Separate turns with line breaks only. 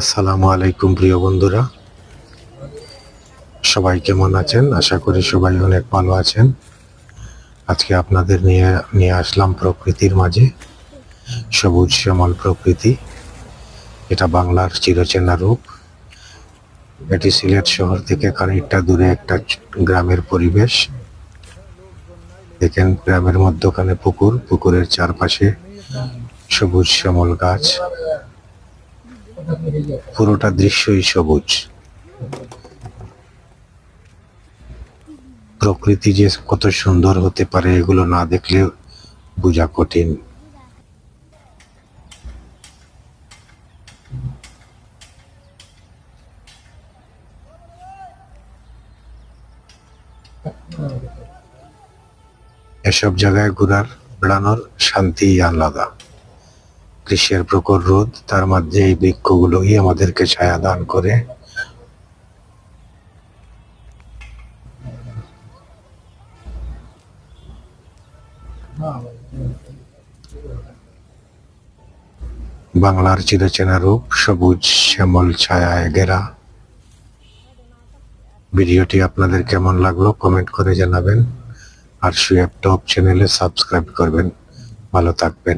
আসসালামু আলাইকুম প্রিয় বন্ধুরা। সবাই কেমন আছেন? আশা করি সবাই অনেক ভালো আছেন। আজকে আপনাদের নিয়ে নিয়ে আসলাম প্রকৃতির মাঝে সবুজ শ্যামল প্রকৃতি। এটা বাংলার চিরচেনা রূপ। এটি সিলেট শহর থেকে খানিকটা দূরে একটা গ্রামের পরিবেশ। দেখেন গ্রামের মধ্যখানে পুকুর, পুকুরের চারপাশে সবুজ শ্যামল গাছ। পুরোটা দৃশ্যই সবুজ। প্রকৃতি যে কত সুন্দর হতে পারে এগুলো না দেখলে বোঝা কঠিন। এসব জায়গায় ঘোরার, বেড়ানোর শান্তি আলাদা। গ্রীষ্মের প্রখর রোদ তার মধ্যে এই বৃক্ষগুলোই আমাদেরকে ছায়া দান করে। বাংলার চিরচেনা রূপ, সবুজ শ্যামল ছায়ায় ঘেরা। ভিডিওটি আপনাদের কেমন লাগল কমেন্ট করে জানাবেন। আর সুয়েব টপ চ্যানেলে সাবস্ক্রাইব করবেন। ভালো থাকবেন।